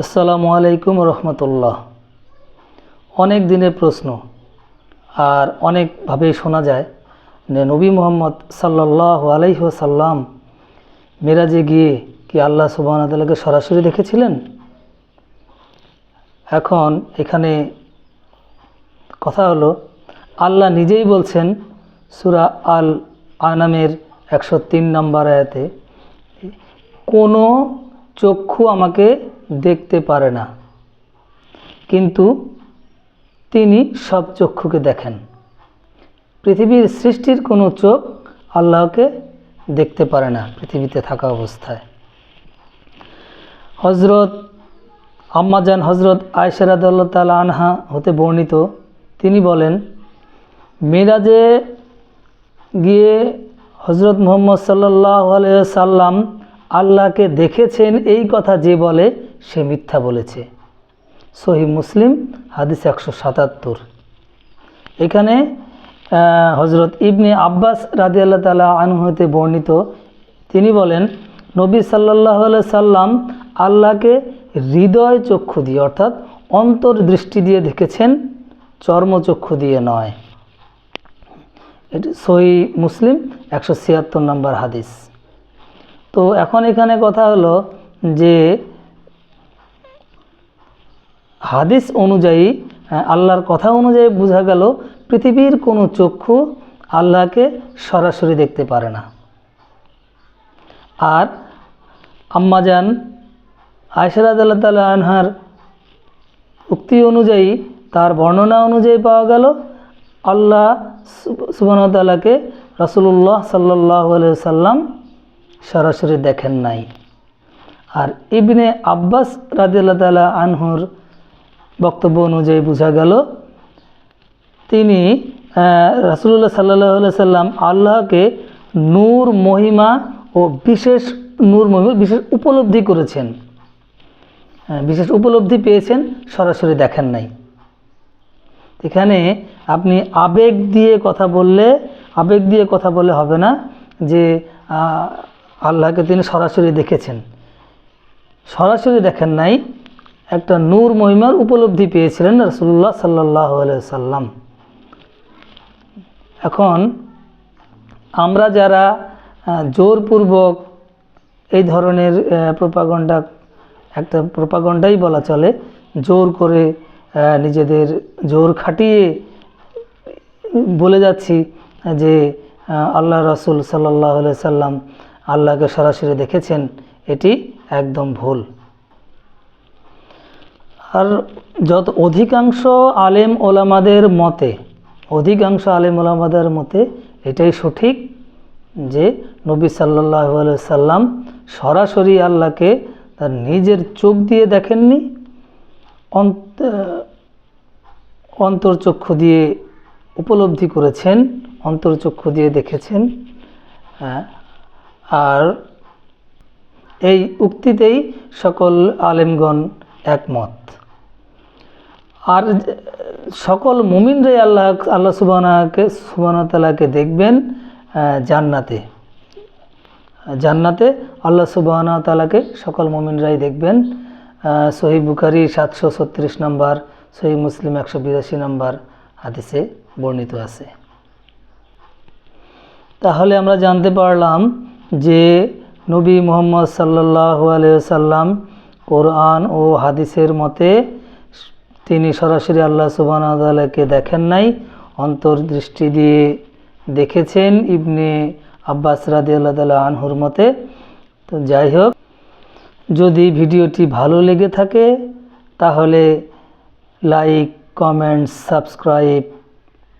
আসসালামু আলাইকুম রহমতুল্লাহ। অনেক দিনের প্রশ্ন, আর অনেকভাবেই শোনা যায় যে নবী মোহাম্মদ সাল্লাহ আলাইসাল্লাম মেরাজে গিয়ে কি আল্লাহ সুবাহতাল্লাহকে সরাসরি দেখেছিলেন? এখন এখানে কথা হলো, আল্লাহ নিজেই বলছেন সুরা আল আনামের একশো তিন নম্বর আয়াতে, কোনো চক্ষু আমাকে দেখতে পারে না। কিন্তু তিনি সব চক্ষুকে দেখেন। পৃথিবীর সৃষ্টির কোনো চোখ আল্লাহকে দেখতে পারে না পৃথিবীতে থাকা অবস্থায়। হজরত আম্মাজান হজরত আয়সারাদুল্লাহ তালা আনহা হতে বর্ণিত, তিনি বলেন, মিরাজে গিয়ে হজরত মোহাম্মদ সাল্লাহ সাল্লাম আল্লাহকে দেখেছেন এই কথা যে বলে সে মিথ্যা বলেছে। সহি মুসলিম, হাদিস একশো সাতাত্তর। এখানে হজরত ইবনে আব্বাস রাজি আল্লাহ তালা আনহতে বর্ণিত, তিনি বলেন, নবী সাল্লাহ সাল্লাম আল্লাহকে হৃদয় চক্ষু দিয়ে, অর্থাৎ অন্তর্দৃষ্টি দিয়ে দেখেছেন চর্মচক্ষু দিয়ে নয়। এটি সহি মুসলিম, একশো ছিয়াত্তর নম্বর হাদিস। তো এখন এখানে কথা হলো যে হাদিস অনুযায়ী আল্লাহর কথা অনুযায়ী বোঝা গেল, পৃথিবীর কোনো চক্ষু আল্লাহকে সরাসরি দেখতে পারে না। আর আম্মাজান আয়সারাদ আল্লাহ আনহার উক্তি অনুযায়ী, তার বর্ণনা অনুযায়ী পাওয়া গেল, আল্লাহ সুবাহতাল্লাহকে রসুল্লাহ সাল্লাহ সাল্লাম সরাসরি দেখেন নাই। আর ইবনে আব্বাস রাজিয়াল্লাহ তালা আনহুর বক্তব্য অনুযায়ী বোঝা গেল, তিনি রাসুল্লাহ সাল্লাহ সাল্লাম আল্লাহকে নূর, মহিমা ও বিশেষ নূর, মহিমা, বিশেষ উপলব্ধি করেছেন। বিশেষ উপলব্ধি পেয়েছেন, সরাসরি দেখেন নাই। এখানে আপনি আবেগ দিয়ে কথা বললে, আবেগ দিয়ে কথা বললে হবে না যে আল্লাহকে তিনি সরাসরি দেখেছেন। সরাসরি দেখেন নাই একটা নূর মহিমার উপলব্ধি পেয়েছিলেন রসুল্লাহ সাল্লাহ সাল্লাম এখন আমরা যারা জোরপূর্বক এই ধরনের প্রপাগণ্ডা একটা প্রপাগণ্ডাই বলা চলে, জোর করে নিজেদের জোর খাটিয়ে বলে যাচ্ছি যে আল্লাহ রসুল সাল্লাহ সাল্লাম আল্লাহকে সরাসরি দেখেছেন, এটি একদম ভুল। আর যত অধিকাংশ আলেম ওলামাদের মতে, অধিকাংশ আলেম ওলামাদের মতে এটাই সঠিক যে নবী সাল্লাহ সাল্লাম সরাসরি আল্লাহকে তার নিজের চোখ দিয়ে দেখেননি অন্তর্চক্ষু দিয়ে উপলব্ধি করেছেন অন্তর্চক্ষু দিয়ে দেখেছেন আর এই উক্তিতেই সকল আলেমগণ একমত। আর সকল মুমিনরাই আল্লাহ আল্লাহ সুবানাকে সুবানতালাকে দেখবেন জান্নাতে। জান্নাতে আল্লাহ সুবাহনা তালাকে সকল মুমিনরাই দেখবেন। সহি বুখারি সাতশো ছত্রিশ নম্বর, সহি মুসলিম একশো বিরাশি নম্বর হাদিসে বর্ণিত আছে। তাহলে আমরা জানতে পারলাম যে নবী মোহাম্মদ সাল্লাহ সাল্লাম কোরআন ও হাদিসের মতে তিনি সরাসরি আল্লাহ সুবাহকে দেখেন নাই অন্তর্দৃষ্টি দিয়ে দেখেছেন ইবনে আব্বাস রাদি আল্লাহ তালা আনহুর মতে। তো যাই হোক, যদি ভিডিওটি ভালো লেগে থাকে, তাহলে লাইক, কমেন্ট, সাবস্ক্রাইব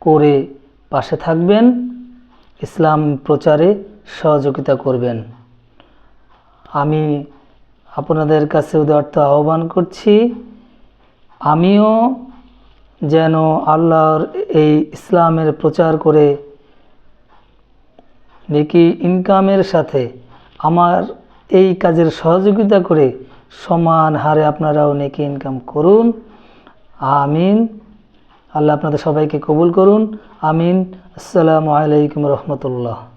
করে পাশে থাকবেন। ইসলাম প্রচারে সহযোগিতা করবেন। আমি আপনাদের কাছে উদার্থ আহ্বান করছি আমিও যেন আল্লাহর এই ইসলামের প্রচার করে নেকি ইনকামের সাথে আমার এই কাজের সহযোগিতা করে সমান হারে আপনারাও নেকি ইনকাম করুন। আমিন। আল্লাহ আপনাদের সবাইকে কবুল করুন। আমিন। আসসালামু আলাইকুম রহমতুল্লাহ।